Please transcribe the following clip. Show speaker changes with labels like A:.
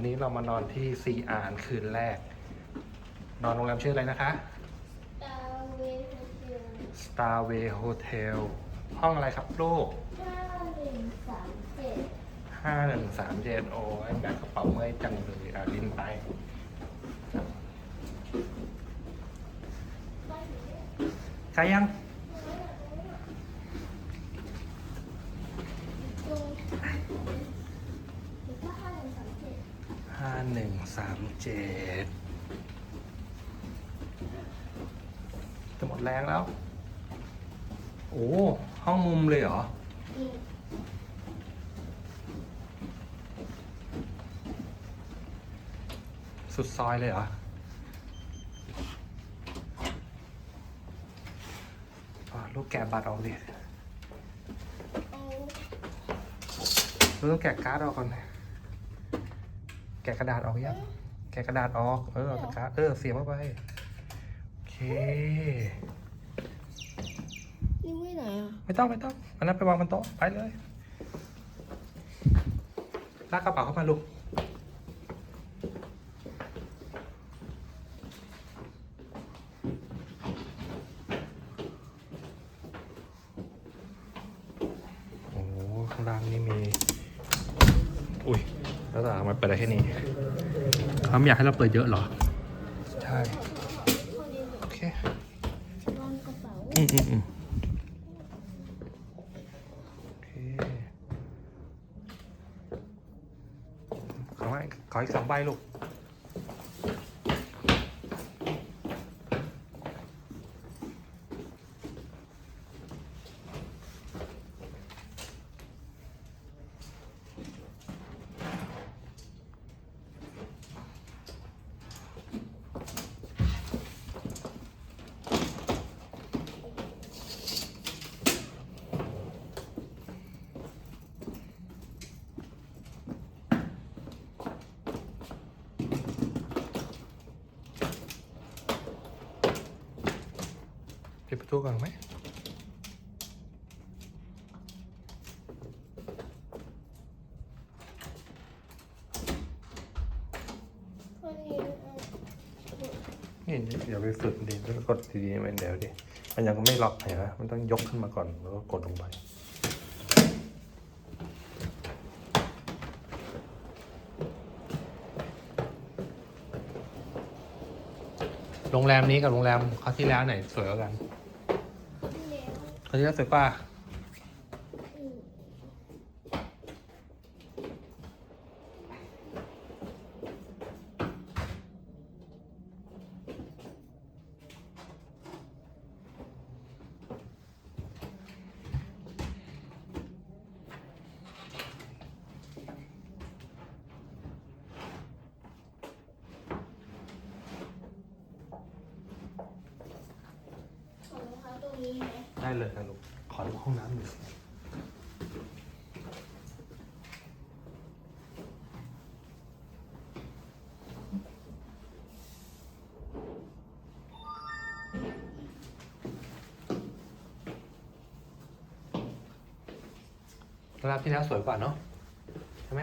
A: วันนี้เรามานอนที่ซีอานคืนแรก นอนโรงแรมชื่ออะไรนะคะ Starway Hotel ห้องอะไรครับลูก
B: ห้าหนึ่งสามเจ็ด
A: ห้าหนึ่งสามเจ็ดโอ้ยแบกกระเป๋าเมื่อยจังเลยอะลิ้นไปใกล้ยัง
B: ตรงหรือว่าห้าหนึ่งสามเจ็ด
A: ห้าหนึ่งสามเจ็ดจะหมดแรงแล้ว โอ้ห้องมุมเลยเหรอสุดซอยเลยเหรออลูกแกะบัตรออกดิ
B: เอา
A: ลูกต้องแกะการ์ดออกก่อน กะกระดาษออกยังแกะกระดาษออก เออเอาการ์ดเออ เสียบเข้าไป โอเค
B: นี่ไว้ไหนอะ
A: ไม่ต้องไม่ต้องอันนั้นไปวางบนโต๊ะ ไปเลยลากกระเป๋าเข้ามาลูก โอ้โหข้างล่างนี่มี อุ้ย แล้วแต่ทำไมเปิดได้แค่นี้เขาไม่อยากให้เราเปิดเยอะเหรอ ใช่
B: พอดี
A: โอเค
B: วางกระเป๋า
A: อืมอืมอืมโอเคขอให้ขออีกสองใบลูก ปิดประตูก่อนไหมนี่เดี๋ยวไปฝึกดีแล้วก็กดดีๆมันเดี๋ยวดิมันยังไม่ล็อกเห็นไหมมันต้องยกขึ้นมาก่อนแล้วก็กดลงไป โรงแรมนี้กับโรงแรมเขาวที่แล้วไหนสวยกว่ากัน
B: ที่แล้ว
A: เขาวที่แล้วสวยกว่า
B: อืม ของรองเท้าตรง นี้ไหม
A: ได้เลยครับลูก ขอดูห้องน้ำหน่อยรอบที่แล้วสวยกว่าเนาะใช่ไหม